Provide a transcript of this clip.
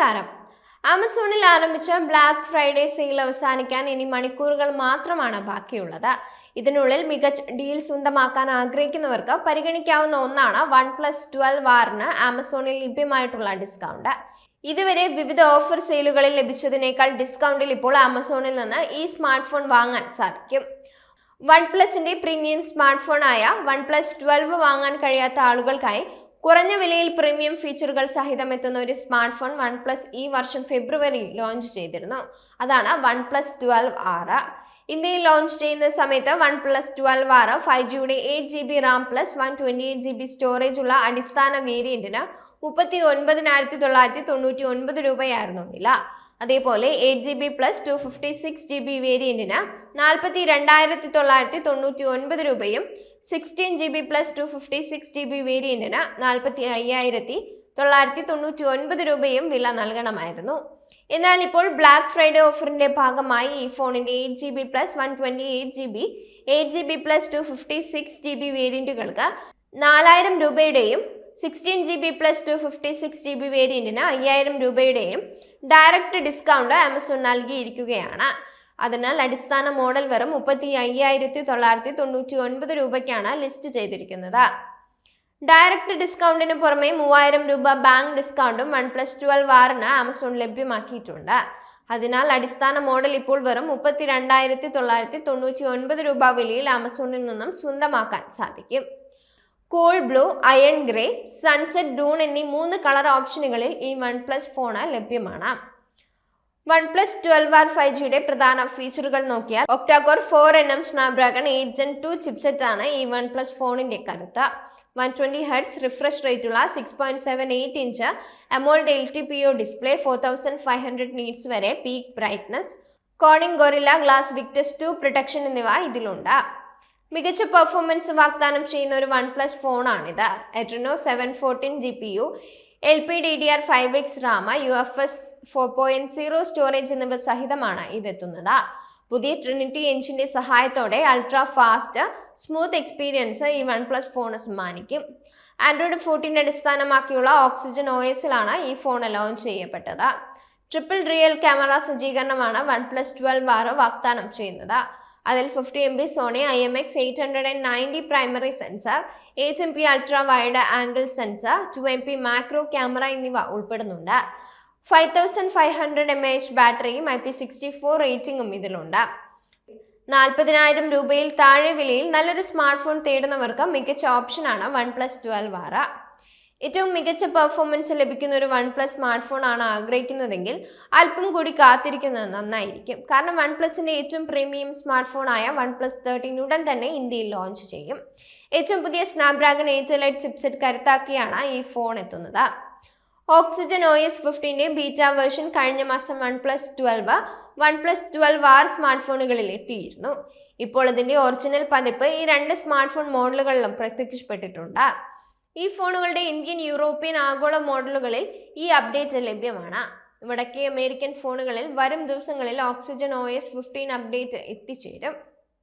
നമസ്കാരം. ആമസോണിൽ ആരംഭിച്ച ബ്ലാക്ക് ഫ്രൈഡേ സെയിൽ അവസാനിക്കാൻ ഇനി മണിക്കൂറുകൾ മാത്രമാണ് ബാക്കിയുള്ളത്. ഇതിനുള്ളിൽ മികച്ച ഡീൽ സ്വന്തമാക്കാൻ ആഗ്രഹിക്കുന്നവർക്ക് പരിഗണിക്കാവുന്ന ഒന്നാണ് വൺ പ്ലസ് ട്വൽവ് ആറിന് ആമസോണിൽ ലഭ്യമായിട്ടുള്ള ഡിസ്കൗണ്ട് ഇതുവരെ വിവിധ ഓഫർ സെയിലുകളിൽ ലഭിച്ചതിനേക്കാൾ ഡിസ്കൗണ്ടിൽ ഇപ്പോൾ ആമസോണിൽ നിന്ന് ഈ സ്മാർട്ട് ഫോൺ വാങ്ങാൻ സാധിക്കും. വൺ പ്ലസിന്റെ പ്രീമിയം സ്മാർട്ട് ഫോണായ വൺ പ്ലസ് ട്വൽവ് വാങ്ങാൻ കഴിയാത്ത ആളുകൾക്കായി കുറഞ്ഞ വിലയിൽ പ്രീമിയം ഫീച്ചറുകൾ സഹിതം എത്തുന്ന ഒരു സ്മാർട്ട് ഫോൺ വൺ പ്ലസ് ഈ വർഷം ഫെബ്രുവരിയിൽ ലോഞ്ച് ചെയ്തിരുന്നു. അതാണ് വൺ പ്ലസ് ട്വൽവ് ആറ്. ഇന്ത്യയിൽ ലോഞ്ച് ചെയ്യുന്ന സമയത്ത് One Plus twelve R five ജിയുടെ eight G B RAM plus one twenty eight G B storage ഉള്ള അടിസ്ഥാന വേരിയന്റിന് മുപ്പത്തി ഒൻപതിനായിരത്തി തൊള്ളായിരത്തി തൊണ്ണൂറ്റി ഒൻപത് രൂപയായിരുന്നു വില. അതേപോലെ eight G B plus two fifty six G B വേരിയന്റിന് നാൽപ്പത്തി രണ്ടായിരത്തി തൊള്ളായിരത്തി തൊണ്ണൂറ്റി ഒൻപത് രൂപയും sixteen G B plus two fifty six G B വേരിയന്റിന് നാൽപ്പത്തി അയ്യായിരത്തി തൊള്ളായിരത്തി തൊണ്ണൂറ്റി ഒൻപത് രൂപയും വില നൽകണമായിരുന്നു. എന്നാൽ ഇപ്പോൾ ബ്ലാക്ക് ഫ്രൈഡേ ഓഫറിന്റെ ഭാഗമായി ഈ ഫോണിന്റെ eight G B plus one twenty eight G B eight G B plus two fifty six G B വേരിയന്റുകൾക്ക് നാലായിരം രൂപയുടെയും sixteen G B plus two fifty six G B വേരിയന്റിന് അയ്യായിരം രൂപയുടെയും ഡയറക്റ്റ് ഡിസ്കൗണ്ട് ആമസോൺ നൽകിയിരിക്കുകയാണ്. അതിനാൽ അടിസ്ഥാന model വെറും മുപ്പത്തി അയ്യായിരത്തി തൊള്ളായിരത്തി തൊണ്ണൂറ്റി ഒൻപത് രൂപയ്ക്കാണ് ലിസ്റ്റ് ചെയ്തിരിക്കുന്നത്. ഡയറക്റ്റ് ഡിസ്കൗണ്ടിന് പുറമെ മൂവായിരം രൂപ ബാങ്ക് ഡിസ്കൗണ്ടും വൺ പ്ലസ് ട്വൽവ് ആറിന് ആമസോൺ ലഭ്യമാക്കിയിട്ടുണ്ട്. അതിനാൽ അടിസ്ഥാന മോഡൽ ഇപ്പോൾ വെറും മുപ്പത്തി രണ്ടായിരത്തി തൊള്ളായിരത്തി തൊണ്ണൂറ്റി ഒൻപത് രൂപ വിലയിൽ ആമസോണിൽ നിന്നും സ്വന്തമാക്കാൻ സാധിക്കും. Cool blue iron grey sunset dune എന്നീ മൂന്ന് കളർ ഓപ്ഷനുകളിൽ ഈ വൺ പ്ലസ് ഫോണ് ലഭ്യമാണ്. One Plus twelve R five ജിയുടെ പ്രധാന ഫീച്ചറുകൾ നോക്കിയാൽ octa core four N M Snapdragon eight gen two chipset ആണ് ഈ വൺ പ്ലസ് ഫോണിന്റെ കരുത്ത്. One twenty hertz refresh rate ഉള്ള six point seven eight inch AMOLED L T P O display four thousand five hundred nits വരെ peak brightness. Corning Gorilla Glass Victus two protection എന്നിവ ഇതിലുണ്ട്. മികച്ച performance വാഗ്ദാനം ചെയ്യുന്ന ഒരു one plus ഫോണാണിത്. Adreno seven fourteen G P U L P D D R five X RAM U F S four point zero storage എന്നിവ സഹിതമാണ് ഇതെത്തുന്നത്. പുതിയ ട്രിനിറ്റി എഞ്ചിന്റെ സഹായത്തോടെ അൾട്രാ ഫാസ്റ്റ് സ്മൂത്ത് എക്സ്പീരിയൻസ് ഈ വൺ പ്ലസ് ഫോണ് സമ്മാനിക്കും. Android fourteen അടിസ്ഥാനമാക്കിയുള്ള Oxygen O എസിലാണ് ഈ ഫോൺ ലോഞ്ച് ചെയ്യപ്പെട്ടത്. ട്രിപ്പിൾ റിയൽ ക്യാമറ സജ്ജീകരണമാണ് വൺ പ്ലസ് ട്വൽവ് ആറ് വാഗ്ദാനം ചെയ്യുന്നത്. അതിൽ fifty M B Sony I M X eight hundred and ninety primary sensor eight M P ultra wide angle sensor two M P macro camera എന്നിവ ഉൾപ്പെടുന്നുണ്ട്. Five thousand five hundred M H ബാറ്ററിയും I P sixty four റേറ്റിംഗും ഇതിലുണ്ട്. നാൽപ്പതിനായിരം രൂപയിൽ താഴെ വിലയിൽ നല്ലൊരു smart phone തേടുന്നവർക്ക് മികച്ച ഓപ്ഷനാണ് വൺ പ്ലസ് ട്വൽവ് ആറ് ഏറ്റവും മികച്ച പെർഫോമൻസ് ലഭിക്കുന്ന ഒരു വൺ പ്ലസ് സ്മാർട്ട് ഫോൺ ആണ് ആഗ്രഹിക്കുന്നതെങ്കിൽ അല്പം കൂടി കാത്തിരിക്കുന്നത് നന്നായിരിക്കും. കാരണം വൺ പ്ലസിന്റെ ഏറ്റവും പ്രീമിയം സ്മാർട്ട് ഫോൺ ആയ വൺ പ്ലസ് തേർട്ടീൻ ഉടൻ തന്നെ ഇന്ത്യയിൽ ലോഞ്ച് ചെയ്യും. ഏറ്റവും പുതിയ സ്നാപ്ഡ്രാഗൺ എയ്റ്റ് ലൈറ്റ് ചിപ്സെറ്റ് കരുത്താക്കിയാണ് ഈ ഫോൺ എത്തുന്നത്. ഓക്സിജൻ ഒ എസ് ഫിഫ്റ്റീന്റെ ബീറ്റ വേർഷൻ കഴിഞ്ഞ മാസം One Plus twelve One Plus twelve R smart ഫോണുകളിൽ എത്തിയിരുന്നു. ഇപ്പോൾ ഇതിന്റെ ഒറിജിനൽ പതിപ്പ് ഈ രണ്ട് സ്മാർട്ട് ഫോൺ മോഡലുകളിലും പ്രത്യക്ഷപ്പെട്ടിട്ടുണ്ട്. ഈ ഫോണുകളുടെ ഇന്ത്യൻ യൂറോപ്യൻ ആഗോള മോഡലുകളിൽ ഈ അപ്ഡേറ്റ് ലഭ്യമാണ്. വടക്കേ അമേരിക്കൻ ഫോണുകളിൽ വരും ദിവസങ്ങളിൽ Oxygen O S fifteen update എത്തിച്ചേരും.